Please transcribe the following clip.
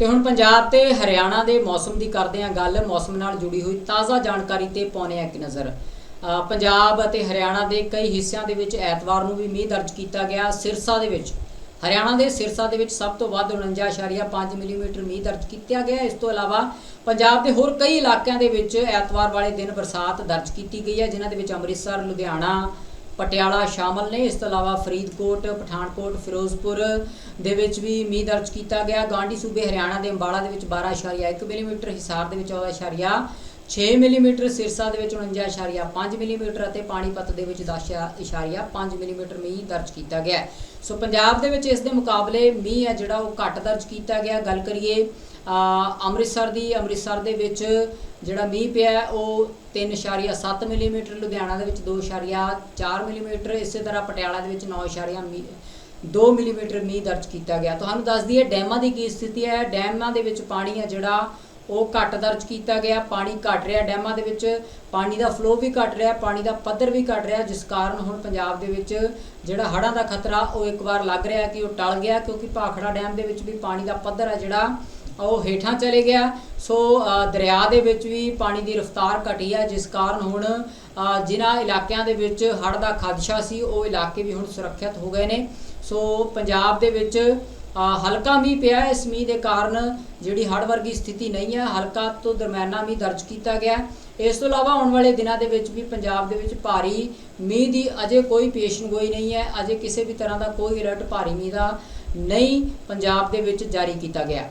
ਤੇ ਹੁਣ ਪੰਜਾਬ ਤੇ ਹਰਿਆਣਾ ਦੇ ਮੌਸਮ ਦੀ ਕਰਦੇ ਹਾਂ ਗੱਲ, ਮੌਸਮ ਨਾਲ ਜੁੜੀ ਹੋਈ ਤਾਜ਼ਾ ਜਾਣਕਾਰੀ ਤੇ ਪਾਉਣੇ ਆ ਇੱਕ ਨਜ਼ਰ। ਪੰਜਾਬ ਅਤੇ ਹਰਿਆਣਾ ਦੇ ਕਈ ਹਿੱਸਿਆਂ ਦੇ ਵਿੱਚ ਐਤਵਾਰ ਨੂੰ ਵੀ ਮੀਂਹ ਦਰਜ ਕੀਤਾ ਗਿਆ। ਸਿਰਸਾ ਦੇ ਵਿੱਚ, ਹਰਿਆਣਾ ਦੇ ਸਿਰਸਾ ਦੇ ਵਿੱਚ ਸਭ ਤੋਂ ਵੱਧ 49.5 ਮਿਲੀਮੀਟਰ ਮੀਂਹ ਦਰਜ ਕੀਤਾ ਗਿਆ। ਇਸ ਤੋਂ ਇਲਾਵਾ ਪੰਜਾਬ ਦੇ ਹੋਰ ਕਈ ਇਲਾਕਿਆਂ ਦੇ ਵਿੱਚ ਐਤਵਾਰ ਵਾਲੇ ਦਿਨ ਬਰਸਾਤ ਦਰਜ ਕੀਤੀ ਗਈ ਹੈ, ਜਿਨ੍ਹਾਂ ਦੇ ਵਿੱਚ ਅੰਮ੍ਰਿਤਸਰ, ਲੁਧਿਆਣਾ ਪਟਿਆਲਾ ਸ਼ਾਮਲ ਨੇ। ਇਸ ਤੋਂ ਇਲਾਵਾ ਫਰੀਦਕੋਟ, ਪਠਾਨਕੋਟ, ਫਿਰੋਜ਼ਪੁਰ ਦੇ ਵਿੱਚ ਵੀ ਮੀਂਹ ਦਰਜ ਕੀਤਾ ਗਿਆ। ਗਾਂਡੀ ਸੂਬੇ ਹਰਿਆਣਾ ਦੇ ਅੰਬਾਲਾ ਦੇ ਵਿੱਚ 12.1 ਮਿਲੀਮੀਟਰ, ਹਿਸਾਰ ਦੇ ਵਿੱਚ 14.6 ਮਿਲੀਮੀਟਰ ਸਿਰਸਾ ਦੇ ਵਿੱਚ 49.5 ਮਿਲੀਮੀਟਰ ਅਤੇ ਪਾਣੀਪਤ ਦੇ ਵਿੱਚ 10.5 ਮਿਲੀਮੀਟਰ ਮੀਂਹ ਦਰਜ ਕੀਤਾ ਗਿਆ ਸੋ ਪੰਜਾਬ ਦੇ ਵਿੱਚ ਇਸ ਦੇ ਮੁਕਾਬਲੇ ਮੀਂਹ ਹੈ ਜਿਹੜਾ ਉਹ ਘੱਟ ਦਰਜ ਕੀਤਾ ਗਿਆ। ਗੱਲ ਕਰੀਏ ਅੰਮ੍ਰਿਤਸਰ ਦੀ, ਅੰਮ੍ਰਿਤਸਰ ਦੇ ਵਿੱਚ ਜਿਹੜਾ ਮੀਂਹ ਪਿਆ ਹੈ, ਉਹ 3.7 ਮਿਲੀਮੀਟਰ, ਲੁਧਿਆਣਾ ਦੇ ਵਿੱਚ 2.4 ਮਿਲੀਮੀਟਰ, ਇਸੇ ਤਰ੍ਹਾਂ ਪਟਿਆਲਾ ਦੇ ਵਿੱਚ 9.2 ਮਿਲੀਮੀਟਰ ਮੀਂਹ ਦਰਜ ਕੀਤਾ ਗਿਆ। ਤੁਹਾਨੂੰ ਦੱਸ ਦਈਏ, ਡੈਮਾਂ ਦੀ ਕੀ ਸਥਿਤੀ ਹੈ? ਡੈਮਾਂ ਦੇ ਵਿੱਚ ਪਾਣੀ ਹੈ ਜਿਹੜਾ ਉਹ ਘੱਟ ਦਰਜ ਕੀਤਾ ਗਿਆ, ਪਾਣੀ ਘਟ ਰਿਹਾ, ਡੈਮਾਂ ਦੇ ਵਿੱਚ ਪਾਣੀ ਦਾ ਫਲੋ ਵੀ ਘਟ ਰਿਹਾ, ਪਾਣੀ ਦਾ ਪੱਧਰ ਵੀ ਘਟ ਰਿਹਾ, ਜਿਸ ਕਾਰਨ ਹੁਣ ਪੰਜਾਬ ਦੇ ਵਿੱਚ ਜਿਹੜਾ ਹੜ੍ਹਾਂ ਦਾ ਖਤਰਾ ਉਹ ਇੱਕ ਵਾਰ ਲੱਗ ਰਿਹਾ ਕਿ ਉਹ ਟਲ ਗਿਆ, ਕਿਉਂਕਿ ਭਾਖੜਾ ਡੈਮ ਦੇ ਵਿੱਚ ਵੀ ਪਾਣੀ ਦਾ ਪੱਧਰ ਹੈ ਜਿਹੜਾ ਉਹ ਹੇਠਾਂ ਚਲੇ ਗਿਆ। ਸੋ ਦਰਿਆ ਦੇ ਵਿੱਚ ਵੀ ਪਾਣੀ ਦੀ ਰਫ਼ਤਾਰ ਘਟੀ ਹੈ ਜਿਸ ਕਾਰਨ ਹੁਣ ਜਿਨ੍ਹਾਂ ਇਲਾਕਿਆਂ ਦੇ ਵਿੱਚ ਹੜ੍ਹ ਦਾ ਖਦਸ਼ਾ ਸੀ, ਉਹ ਇਲਾਕੇ ਵੀ ਹੁਣ ਸੁਰੱਖਿਅਤ ਹੋ ਗਏ ਨੇ। ਸੋ, ਪੰਜਾਬ ਦੇ ਵਿੱਚ ਹਲਕਾ ਮੀਂਹ ਪਿਆ ਇਸ ਮੀਂਹ ਦੇ ਕਾਰਨ ਜਿਹੜੀ ਹੜ੍ਹ ਵਰਗੀ ਸਥਿਤੀ ਨਹੀਂ ਹੈ। ਹਲਕਾ ਤੋਂ ਦਰਮਿਆਨਾ ਮੀਂਹ ਦਰਜ ਕੀਤਾ ਗਿਆ। ਇਸ ਤੋਂ ਇਲਾਵਾ ਆਉਣ ਵਾਲੇ ਦਿਨਾਂ ਦੇ ਵਿੱਚ ਵੀ ਪੰਜਾਬ ਦੇ ਵਿੱਚ ਭਾਰੀ ਮੀਂਹ ਦੀ ਅਜੇ ਕੋਈ ਪੇਸ਼ਨਗੋਈ ਨਹੀਂ ਹੈ। ਅਜੇ ਕਿਸੇ ਵੀ ਤਰ੍ਹਾਂ ਦਾ ਕੋਈ ਅਲਰਟ ਭਾਰੀ ਮੀਂਹ ਦਾ ਨਹੀਂ ਪੰਜਾਬ ਦੇ ਵਿੱਚ ਜਾਰੀ ਕੀਤਾ ਗਿਆ।